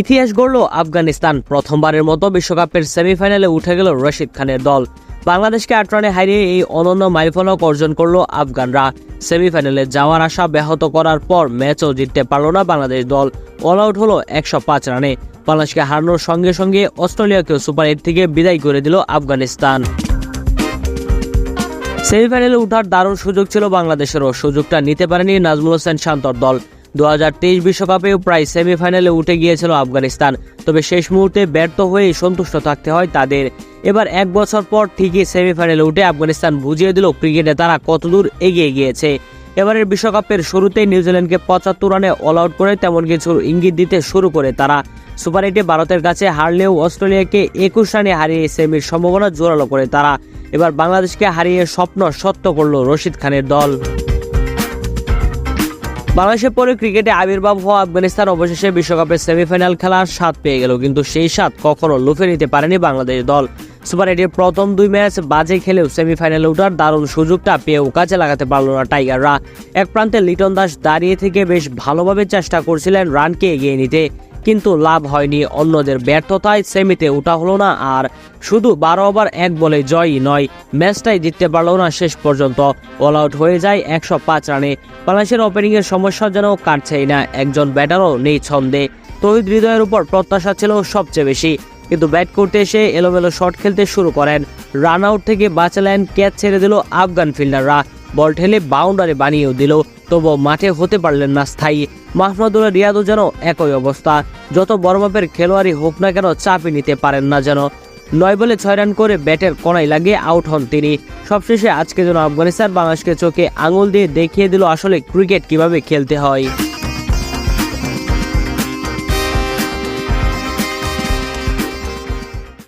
ইতিহাস গড়ল আফগানিস্তান। প্রথমবারের মতো বিশ্বকাপের সেমিফাইনালে উঠে গেল রশিদ খানের দল। বাংলাদেশকে আট রানে হারিয়ে এই অনন্য মাইলফলক অর্জন করল আফগানরা। সেমিফাইনালে যাওয়ার আশা ব্যাহত করার পর ম্যাচও জিততে পারল না বাংলাদেশ দল। অল আউট হলো একশো পাঁচ রানে। বাংলাদেশকে হারানোর সঙ্গে সঙ্গে অস্ট্রেলিয়াকেও সুপার এইট থেকে বিদায় করে দিল আফগানিস্তান। সেমিফাইনালে উঠার দারুণ সুযোগ ছিল বাংলাদেশেরও। সুযোগটা নিতে পারেনি নাজমুল হোসেন শান্তর দল। দু বিশ্বকাপেও প্রায় সেমিফাইনালে উঠে গিয়েছিল আফগানিস্তান। তবে শেষ মুহূর্তে ব্যর্থ হয়ে সন্তুষ্ট থাকতে হয় তাদের। এবার এক বছর পর ঠিকই সেমিফাইনালে উঠে আফগানিস্তান বুঝিয়ে দিল ক্রিকেটে তারা কতদূর এগিয়ে গিয়েছে। এবারের বিশ্বকাপের শুরুতেই নিউজিল্যান্ডকে পঁচাত্তর রানে অল আউট করে তেমন কিছু ইঙ্গিত দিতে শুরু করে তারা। সুপার এইটে ভারতের কাছে হারলেও অস্ট্রেলিয়াকে একুশ রানে হারিয়ে সেমির সম্ভাবনা জোরালো করে তারা। এবার বাংলাদেশকে হারিয়ে স্বপ্ন সত্য করল রশিদ খানের দল। বাংলাদেশের পরে ক্রিকেটে আবির্ভাব হওয়া আফগানিস্তান অবশেষে বিশ্বকাপের সেমিফাইনাল খেলার স্বাদ পেয়ে গেল, কিন্তু সেই স্বাদ কখনো লুফে নিতে পারেনি বাংলাদেশ দল। সুপার এটির প্রথম দুই ম্যাচ বাজে খেলেও সেমিফাইনালে ওঠার দারুণ সুযোগটা পেয়েও কাজে লাগাতে পারল না টাইগাররা। এক প্রান্তে লিটন দাস দাঁড়িয়ে থেকে বেশ ভালোভাবে চেষ্টা করছিলেন রানকে এগিয়ে নিতে। কিন্তু লাভ হয়নি। অন্যদের ব্যর্থতায় সেমিতে ওঠা হলো না আর শুধু বারো ওভার এক বলে জয়ই নয়, ম্যাচটাই জিততে পারল না শেষ পর্যন্ত। অল আউট হয়ে যায় একশো পাঁচ রানে। বাংলাদেশের ওপেনিংয়ের সমস্যা যেন কাটছেই না, একজন ব্যাটারও নেই ছন্দে। তহিদ হৃদয়ের উপর প্রত্যাশা ছিল সবচেয়ে বেশি। কিন্তু ব্যাট করতে এসে এলোমেলো শট খেলতে শুরু করেন। রান আউট থেকে বাঁচালেন, ক্যাচ ছেড়ে দিল আফগান ফিল্ডাররা বল ঠেলে বাউন্ডারি বানিয়েও দিল। তবুও মাঠে হতে পারলেন না স্থায়ী। মাহমুদুল্লাহ রিয়াদও যেন একই অবস্থা। যত বড় মাপের খেলোয়াড়ই হোক না কেন চাপে নিতে পারেন না যেন। নয় বলে ছয় রান করে ব্যাটের কোনায় লাগিয়ে আউট হন তিনি। সবশেষে আজকে যেন আফগানিস্তান বাংলাদেশকে চোখে আঙুল দিয়ে দেখিয়ে দিল আসলে ক্রিকেট কীভাবে খেলতে হয়।